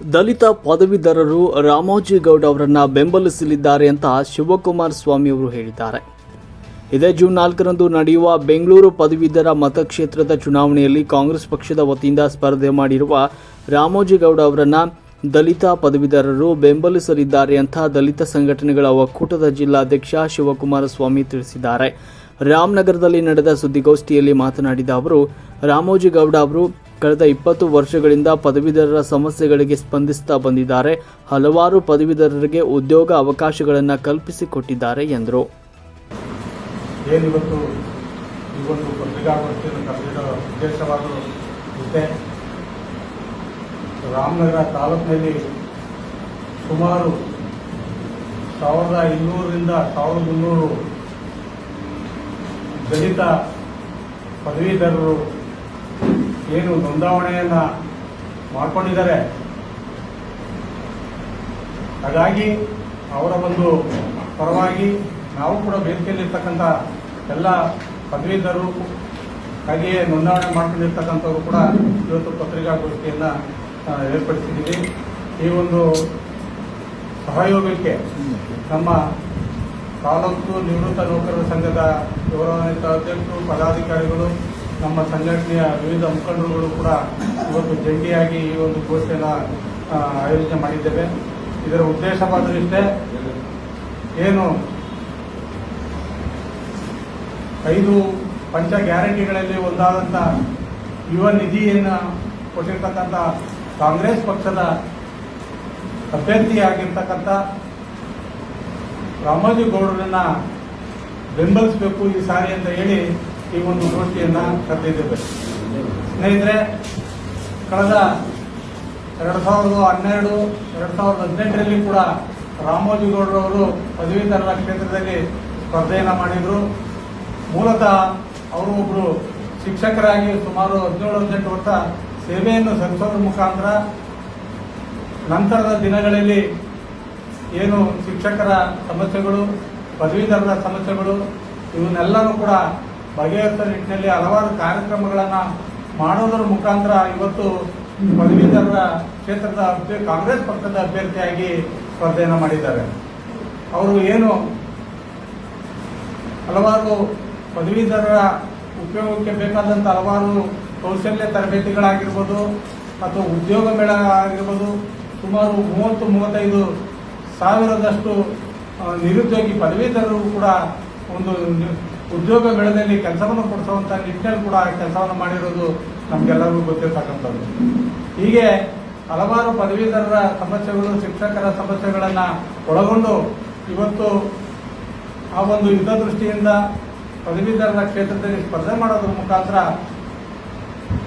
ದಲಿತ ಪದವೀಧರರು ರಾಮೋಜಿಗೌಡ ಅವರನ್ನು ಬೆಂಬಲಿಸಲಿದ್ದಾರೆ ಅಂತ ಶಿವಕುಮಾರ್ ಸ್ವಾಮಿ ಅವರು ಹೇಳಿದ್ದಾರೆ. ಇದೇ ಜೂನ್ ನಾಲ್ಕರಂದು ನಡೆಯುವ ಬೆಂಗಳೂರು ಪದವೀಧರ ಮತಕ್ಷೇತ್ರದ ಚುನಾವಣೆಯಲ್ಲಿ ಕಾಂಗ್ರೆಸ್ ಪಕ್ಷದ ವತಿಯಿಂದ ಸ್ಪರ್ಧೆ ಮಾಡಿರುವ ರಾಮೋಜಿಗೌಡ ಅವರನ್ನು ದಲಿತ ಪದವೀಧರರು ಬೆಂಬಲಿಸಲಿದ್ದಾರೆ ಅಂತ ದಲಿತ ಸಂಘಟನೆಗಳ ಒಕ್ಕೂಟದ ಜಿಲ್ಲಾಧ್ಯಕ್ಷ ಶಿವಕುಮಾರ ಸ್ವಾಮಿ ತಿಳಿಸಿದ್ದಾರೆ. ರಾಮನಗರದಲ್ಲಿ ನಡೆದ ಸುದ್ದಿಗೋಷ್ಠಿಯಲ್ಲಿ ಮಾತನಾಡಿದ ಅವರು ರಾಮೋಜಿಗೌಡ ಅವರು ಕಳೆದ ಇಪ್ಪತ್ತು ವರ್ಷಗಳಿಂದ ಪದವೀಧರರ ಸಮಸ್ಯೆಗಳಿಗೆ ಸ್ಪಂದಿಸ್ತಾ ಬಂದಿದ್ದಾರೆ. ಹಲವಾರು ಪದವೀಧರರಿಗೆ ಉದ್ಯೋಗ ಅವಕಾಶಗಳನ್ನು ಕಲ್ಪಿಸಿಕೊಟ್ಟಿದ್ದಾರೆ ಎಂದರು. ರಾಮನಗರ ತಾಲೂಕಿನಲ್ಲಿ ಸುಮಾರು ಸಾವಿರದ ಇನ್ನೂರರಿಂದ ಸಾವಿರದ ಮುನ್ನೂರು ದಲಿತ ಪದವೀಧರರು ಏನು ನೋಂದಾವಣೆಯನ್ನು ಮಾಡಿಕೊಂಡಿದ್ದಾರೆ. ಹಾಗಾಗಿ ಅವರ ಒಂದು ಪರವಾಗಿ ನಾವು ಕೂಡ ವೇದಿಕೆಯಲ್ಲಿರ್ತಕ್ಕಂಥ ಎಲ್ಲ ಪದವೀಧರು ಹಾಗೆಯೇ ನೋಂದಾವಣೆ ಮಾಡ್ಕೊಂಡಿರ್ತಕ್ಕಂಥವ್ರು ಕೂಡ ಇವತ್ತು ಪತ್ರಿಕಾಗೋಷ್ಠಿಯನ್ನು ಏರ್ಪಡಿಸಿದ್ದೀವಿ. ಈ ಒಂದು ಸಹಯೋಗಕ್ಕೆ ನಮ್ಮ ತಾಲೂಕು ನಿವೃತ್ತ ನೌಕರರ ಸಂಘದ ಗೌರವಾನ್ವಿತ ಅಧ್ಯಕ್ಷರು, ಪದಾಧಿಕಾರಿಗಳು ನಮ್ಮ ಸಂಘಟನೆಯ ವಿವಿಧ ಮುಖಂಡರುಗಳು ಕೂಡ ಇವತ್ತು ಜಂಟಿಯಾಗಿ ಈ ಒಂದು ಗೋಷ್ಠಿಯನ್ನು ಆಯೋಜನೆ ಮಾಡಿದ್ದೇವೆ. ಇದರ ಉದ್ದೇಶವಾದರೂ ಇಷ್ಟೇ, ಏನು ಐದು ಪಂಚ ಗ್ಯಾರಂಟಿಗಳಲ್ಲಿ ಒಂದಾದಂಥ ಯುವ ನಿಧಿಯನ್ನು ಕೊಟ್ಟಿರ್ತಕ್ಕಂಥ ಕಾಂಗ್ರೆಸ್ ಪಕ್ಷದ ಅಭ್ಯರ್ಥಿಯಾಗಿರ್ತಕ್ಕಂಥ ರಾಮೋಜಿಗೌಡರನ್ನ ಬೆಂಬಲಿಸಬೇಕು ಈ ಸಾರಿ ಅಂತ ಹೇಳಿ ಈ ಒಂದು ಗೋಷ್ಠಿಯನ್ನು ಕರೆದಿದ್ದೇವೆ ಸ್ನೇಹಿತರೆ, ಕಳೆದ ಎರಡು ಸಾವಿರದ ಹನ್ನೆರಡು, ಎರಡು ಸಾವಿರದ ಹದಿನೆಂಟರಲ್ಲಿ ಕೂಡ ರಾಮೋಜಿಗೌಡರವರು ಪದವೀಧರರ ಕ್ಷೇತ್ರದಲ್ಲಿ ಸ್ಪರ್ಧೆಯನ್ನು ಮಾಡಿದರು. ಮೂಲತಃ ಅವರು ಒಬ್ಬರು ಶಿಕ್ಷಕರಾಗಿ ಸುಮಾರು ಹದಿನೇಳು, ಹದಿನೆಂಟು ವರ್ಷ ಸೇವೆಯನ್ನು ಸಲ್ಲಿಸೋದ್ರ ಮುಖಾಂತರ ನಂತರದ ದಿನಗಳಲ್ಲಿ ಏನು ಶಿಕ್ಷಕರ ಸಮಸ್ಯೆಗಳು, ಪದವೀಧರರ ಸಮಸ್ಯೆಗಳು, ಇವನ್ನೆಲ್ಲನೂ ಕೂಡ ಬಗೆಹರಿಸೋ ನಿಟ್ಟಿನಲ್ಲಿ ಹಲವಾರು ಕಾರ್ಯಕ್ರಮಗಳನ್ನು ಮಾಡೋದರ ಮುಖಾಂತರ ಇವತ್ತು ಪದವೀಧರರ ಕ್ಷೇತ್ರದ ಕಾಂಗ್ರೆಸ್ ಪಕ್ಷದ ಅಭ್ಯರ್ಥಿಯಾಗಿ ಸ್ಪರ್ಧೆಯನ್ನು ಮಾಡಿದ್ದಾರೆ. ಅವರು ಏನು ಹಲವಾರು ಪದವೀಧರರ ಉಪಯೋಗಕ್ಕೆ ಬೇಕಾದಂಥ ಹಲವಾರು ಕೌಶಲ್ಯ ತರಬೇತಿಗಳಾಗಿರ್ಬೋದು ಅಥವಾ ಉದ್ಯೋಗ ಮೇಳ ಆಗಿರ್ಬೋದು, ಸುಮಾರು ಮೂವತ್ತು, ಮೂವತ್ತೈದು ಸಾವಿರದಷ್ಟು ನಿರುದ್ಯೋಗಿ ಪದವೀಧರರು ಕೂಡ ಒಂದು ಉದ್ಯೋಗ ಮೇಳದಲ್ಲಿ ಕೆಲಸವನ್ನು ಕೊಡಿಸುವಂಥ ನಿಟ್ಟಿನಲ್ಲಿ ಕೂಡ ಕೆಲಸವನ್ನು ಮಾಡಿರೋದು ನಮಗೆಲ್ಲರಿಗೂ ಗೊತ್ತಿರ್ತಕ್ಕಂಥದ್ದು. ಹೀಗೆ ಹಲವಾರು ಪದವೀಧರರ ಸಮಸ್ಯೆಗಳು, ಶಿಕ್ಷಕರ ಸಮಸ್ಯೆಗಳನ್ನು ಒಳಗೊಂಡು ಇವತ್ತು ಆ ಒಂದು ಯುದ್ಧ ದೃಷ್ಟಿಯಿಂದ ಪದವೀಧರರ ಕ್ಷೇತ್ರದಲ್ಲಿ ಸ್ಪರ್ಧೆ ಮಾಡೋದ್ರ ಮುಖಾಂತರ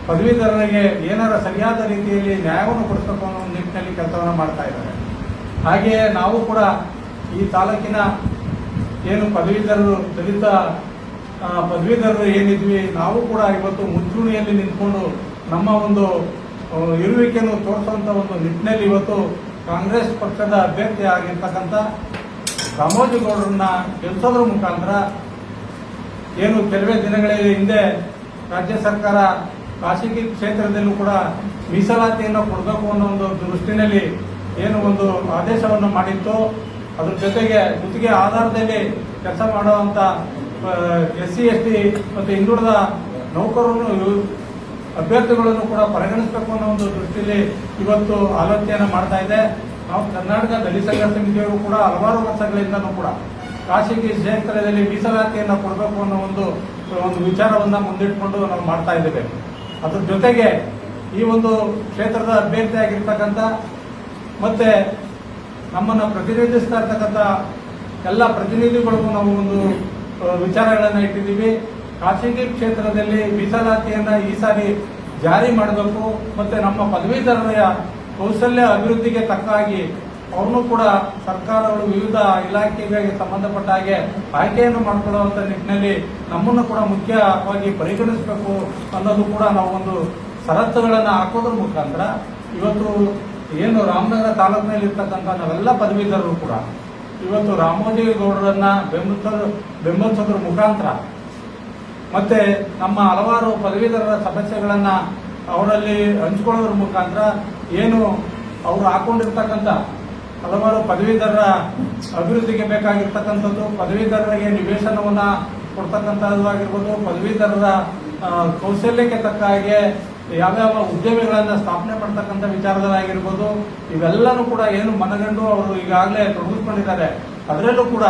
ಪದವೀಧರರಿಗೆ ಏನಾರ ಸರಿಯಾದ ರೀತಿಯಲ್ಲಿ ನ್ಯಾಯವನ್ನು ಕೊಡಿಸಬೇಕು ಅನ್ನೋ ನಿಟ್ಟಿನಲ್ಲಿ ಕೆಲಸವನ್ನು ಮಾಡ್ತಾ ಇದ್ದಾರೆ. ಹಾಗೆಯೇ ನಾವು ಕೂಡ ಈ ತಾಲೂಕಿನ ಏನು ಪದವೀಧರರು, ದಲಿತ ಪದವೀಧರರು ಏನಿದ್ವಿ, ನಾವು ಕೂಡ ಇವತ್ತು ಮುಂಚೂಣಿಯಲ್ಲಿ ನಿಂತ್ಕೊಂಡು ನಮ್ಮ ಒಂದು ಇರುವಿಕೆಯನ್ನು ತೋರಿಸುವಂಥ ಒಂದು ನಿಟ್ಟಿನಲ್ಲಿ ಇವತ್ತು ಕಾಂಗ್ರೆಸ್ ಪಕ್ಷದ ಅಭ್ಯರ್ಥಿ ಆಗಿರ್ತಕ್ಕಂಥ ರಾಮೋಜಿಗೌಡರನ್ನ ಗೆಲ್ಲಿಸೋದ್ರ ಮುಖಾಂತರ ಏನು ಕೆಲವೇ ದಿನಗಳ ಹಿಂದೆ ರಾಜ್ಯ ಸರ್ಕಾರ ಖಾಸಗಿ ಕ್ಷೇತ್ರದಲ್ಲೂ ಕೂಡ ಮೀಸಲಾತಿಯನ್ನು ಕೊಡಬೇಕು ಅನ್ನೋ ಒಂದು ದೃಷ್ಟಿನಲ್ಲಿ ಏನು ಒಂದು ಆದೇಶವನ್ನು ಮಾಡಿತ್ತು ಅದ್ರ ಜೊತೆಗೆ ಗುತ್ತಿಗೆ ಆಧಾರದಲ್ಲಿ ಕೆಲಸ ಮಾಡುವಂತ ಎಸ್ ಸಿ ಎಸ್ ಟಿ ಮತ್ತು ಹಿಂದುಳಿದ ನೌಕರರನ್ನು ಅಭ್ಯರ್ಥಿಗಳನ್ನು ಕೂಡ ಪರಿಗಣಿಸಬೇಕು ಅನ್ನೋ ಒಂದು ದೃಷ್ಟಿಯಲ್ಲಿ ಇವತ್ತು ಆಲೋಚನೆಯನ್ನು ಮಾಡ್ತಾ ಇದೆ. ನಾವು ಕರ್ನಾಟಕ ದಲಿತ ಸಂಘ ಕೂಡ ಹಲವಾರು ವರ್ಷಗಳಿಂದನೂ ಕೂಡ ಖಾಸಗಿ ಕ್ಷೇತ್ರದಲ್ಲಿ ಮೀಸಲಾತಿಯನ್ನು ಕೊಡಬೇಕು ಅನ್ನೋ ಒಂದು ಒಂದು ವಿಚಾರವನ್ನು ಮುಂದಿಟ್ಕೊಂಡು ನಾವು ಮಾಡ್ತಾ ಇದ್ದೇವೆ. ಅದ್ರ ಜೊತೆಗೆ ಈ ಒಂದು ಕ್ಷೇತ್ರದ ಅಭ್ಯರ್ಥಿಯಾಗಿರ್ತಕ್ಕಂಥ ಮತ್ತೆ ನಮ್ಮನ್ನು ಪ್ರತಿನಿಧಿಸ್ತಾ ಇರ್ತಕ್ಕಂಥ ಎಲ್ಲ ಪ್ರತಿನಿಧಿಗಳಿಗೂ ನಾವು ಒಂದು ವಿಚಾರಗಳನ್ನು ಇಟ್ಟಿದ್ದೀವಿ. ಖಾಸಗಿ ಕ್ಷೇತ್ರದಲ್ಲಿ ಮೀಸಲಾತಿಯನ್ನು ಈ ಸಾರಿ ಜಾರಿ ಮಾಡಬೇಕು ಮತ್ತು ನಮ್ಮ ಪದವೀಧರರ ಕೌಶಲ್ಯ ಅಭಿವೃದ್ಧಿಗೆ ತಕ್ಕ ಹಾಗೆ ಅವ್ರನ್ನೂ ಕೂಡ ಸರ್ಕಾರಗಳು ವಿವಿಧ ಇಲಾಖೆಗಳಿಗೆ ಸಂಬಂಧಪಟ್ಟ ಹಾಗೆ ಆಯ್ಕೆಯನ್ನು ಮಾಡಿಕೊಳ್ಳುವಂಥ ನಿಟ್ಟಿನಲ್ಲಿ ನಮ್ಮನ್ನು ಕೂಡ ಮುಖ್ಯವಾಗಿ ಪರಿಗಣಿಸಬೇಕು ಅನ್ನೋದು ಕೂಡ ನಾವು ಒಂದು ಷರತ್ತುಗಳನ್ನು ಹಾಕೋದ್ರ ಮುಖಾಂತರ ಇವತ್ತು ಏನು ರಾಮನಗರ ತಾಲೂಕಿನಲ್ಲಿ ಇರ್ತಕ್ಕಂಥ ನಾವೆಲ್ಲ ಪದವೀಧರರು ಕೂಡ. ಇವತ್ತು ರಾಮೋಜಿ ಗೌಡರನ್ನ ಬೆಂಬಲಿಸೋದ್ರ ಬೆಂಬಲಿಸೋದ್ರ ಮುಖಾಂತರ ಮತ್ತೆ ನಮ್ಮ ಹಲವಾರು ಪದವೀಧರರ ಸಮಸ್ಯೆಗಳನ್ನ ಅವರಲ್ಲಿ ಹಂಚಿಕೊಳ್ಳೋದ್ರ ಮುಖಾಂತರ ಏನು ಅವರು ಹಾಕೊಂಡಿರ್ತಕ್ಕಂಥ ಹಲವಾರು ಪದವೀಧರರ ಅಭಿವೃದ್ಧಿಗೆ ಬೇಕಾಗಿರ್ತಕ್ಕಂಥದ್ದು, ಪದವೀಧರರಿಗೆ ನಿವೇಶನವನ್ನ ಕೊಡ್ತಕ್ಕಂಥದ್ದಾಗಿರ್ಬೋದು ಪದವೀಧರರ ಕೌಶಲ್ಯಕ್ಕೆ ತಕ್ಕ ಹಾಗೆ ಯಾವ್ಯಾವ ಉದ್ಯಮಿಗಳನ್ನ ಸ್ಥಾಪನೆ ಮಾಡ್ತಕ್ಕಂಥ ವಿಚಾರದಲ್ಲಾಗಿರ್ಬೋದು ಇವೆಲ್ಲನೂ ಕೂಡ ಏನು ಮನಗಂಡು ಅವರು ಈಗಾಗಲೇ ತೊಡಗಿಸ್ಕೊಂಡಿದ್ದಾರೆ ಅದರಲ್ಲೂ ಕೂಡ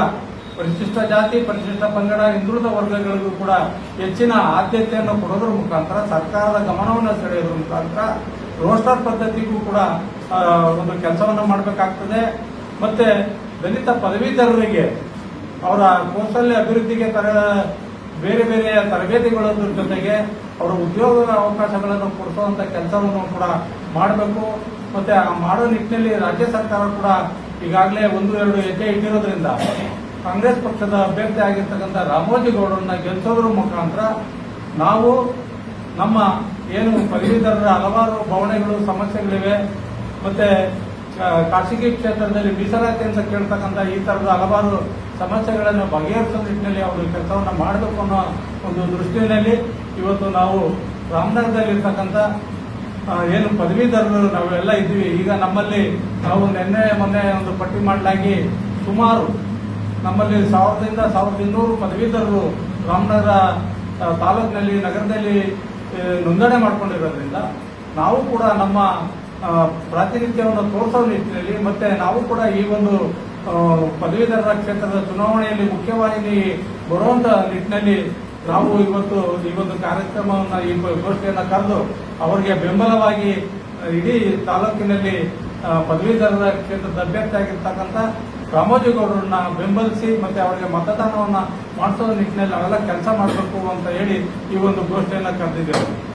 ಪರಿಶಿಷ್ಟ ಜಾತಿ, ಪರಿಶಿಷ್ಟ ಪಂಗಡ, ಹಿಂದುಳಿದ ವರ್ಗಗಳಿಗೂ ಕೂಡ ಹೆಚ್ಚಿನ ಆದ್ಯತೆಯನ್ನು ಕೊಡೋದ್ರ ಮುಖಾಂತರ, ಸರ್ಕಾರದ ಗಮನವನ್ನು ಸೆಳೆಯೋದ್ರ ಮುಖಾಂತರ ರೋಸ್ಟರ್ ಪದ್ಧತಿಗೂ ಕೂಡ ಒಂದು ಕೆಲಸವನ್ನು ಮಾಡಬೇಕಾಗ್ತದೆ. ಮತ್ತೆ ದಲಿತ ಪದವೀಧರರಿಗೆ ಅವರ ಕೌಶಲ್ಯ ಅಭಿವೃದ್ಧಿಗೆ ತರ ಬೇರೆ ಬೇರೆ ತರಬೇತಿಗಳ ಜೊತೆಗೆ ಅವರ ಉದ್ಯೋಗ ಅವಕಾಶಗಳನ್ನು ಕೊಡಿಸುವಂತ ಕೆಲಸವನ್ನು ಕೂಡ ಮಾಡಬೇಕು. ಮತ್ತೆ ಆ ಮಾಡೋ ನಿಟ್ಟಿನಲ್ಲಿ ರಾಜ್ಯ ಸರ್ಕಾರ ಕೂಡ ಈಗಾಗಲೇ ಒಂದು, ಎರಡು ಹೆಜ್ಜೆ ಇಟ್ಟಿರೋದ್ರಿಂದ ಕಾಂಗ್ರೆಸ್ ಪಕ್ಷದ ಅಭ್ಯರ್ಥಿ ಆಗಿರ್ತಕ್ಕಂಥ ರಾಮೋಜಿಗೌಡರನ್ನ ಗೆಲ್ಲಿಸೋದ್ರ ಮುಖಾಂತರ ನಾವು ನಮ್ಮ ಏನು ಪದವೀಧರರ ಹಲವಾರು ಭಾವನೆಗಳು, ಸಮಸ್ಯೆಗಳಿವೆ. ಮತ್ತೆ ಖಾಸಗಿ ಕ್ಷೇತ್ರದಲ್ಲಿ ಮೀಸಲಾತಿ ಅಂತ ಕೇಳ್ತಕ್ಕಂಥ ಈ ತರದ ಹಲವಾರು ಸಮಸ್ಯೆಗಳನ್ನು ಬಗೆಹರಿಸೋ ನಿಟ್ಟಿನಲ್ಲಿ ಅವರು ಕೆಲಸವನ್ನು ಮಾಡಬೇಕು ಅನ್ನೋ ಒಂದು ದೃಷ್ಟಿಯಲ್ಲಿ ಇವತ್ತು ನಾವು ರಾಮನಗರದಲ್ಲಿರ್ತಕ್ಕಂಥ ಏನು ಪದವೀಧರರು ನಾವೆಲ್ಲ ಇದ್ವಿ ಈಗ ನಮ್ಮಲ್ಲಿ ನಾವು ನಿನ್ನೆ, ಮೊನ್ನೆ ಒಂದು ಪಟ್ಟಿ ಮಾಡಲಾಗಿ ಸುಮಾರು ನಮ್ಮಲ್ಲಿ ಸಾವಿರದಿಂದ ಸಾವಿರದ ಇನ್ನೂರು ಪದವೀಧರರು ರಾಮನಗರ ತಾಲೂಕಿನಲ್ಲಿ, ನಗರದಲ್ಲಿ ನೋಂದಣಿ ಮಾಡ್ಕೊಂಡಿರೋದ್ರಿಂದ ನಾವು ಕೂಡ ನಮ್ಮ ಪ್ರಾತಿನಿಧ್ಯವನ್ನು ತೋರಿಸೋ ನಿಟ್ಟಿನಲ್ಲಿ, ಮತ್ತೆ ನಾವು ಕೂಡ ಈ ಒಂದು ಪದವೀಧರರ ಕ್ಷೇತ್ರದ ಚುನಾವಣೆಯಲ್ಲಿ ಮುಖ್ಯವಾಹಿನಿ ಬರುವಂತ ನಿಟ್ಟಿನಲ್ಲಿ ನಾವು ಇವತ್ತು ಈ ಒಂದು ಕಾರ್ಯಕ್ರಮವನ್ನು, ಈ ಗೋಷ್ಠಿಯನ್ನು ಕರೆದು ಅವರಿಗೆ ಬೆಂಬಲವಾಗಿ ಇಡೀ ತಾಲೂಕಿನಲ್ಲಿ ಪದವೀಧರರ ಕ್ಷೇತ್ರದ ಅಭ್ಯರ್ಥಿ ಆಗಿರ್ತಕ್ಕಂಥ ರಾಮೋಜಿಗೌಡರನ್ನ ಬೆಂಬಲಿಸಿ, ಮತ್ತೆ ಅವರಿಗೆ ಮತದಾನವನ್ನ ಮಾಡಿಸೋ ನಿಟ್ಟಿನಲ್ಲಿ ಅವೆಲ್ಲ ಕೆಲಸ ಮಾಡಬೇಕು ಅಂತ ಹೇಳಿ ಈ ಒಂದು ಗೋಷ್ಠಿಯನ್ನ ಕರೆದಿದ್ದೇವೆ.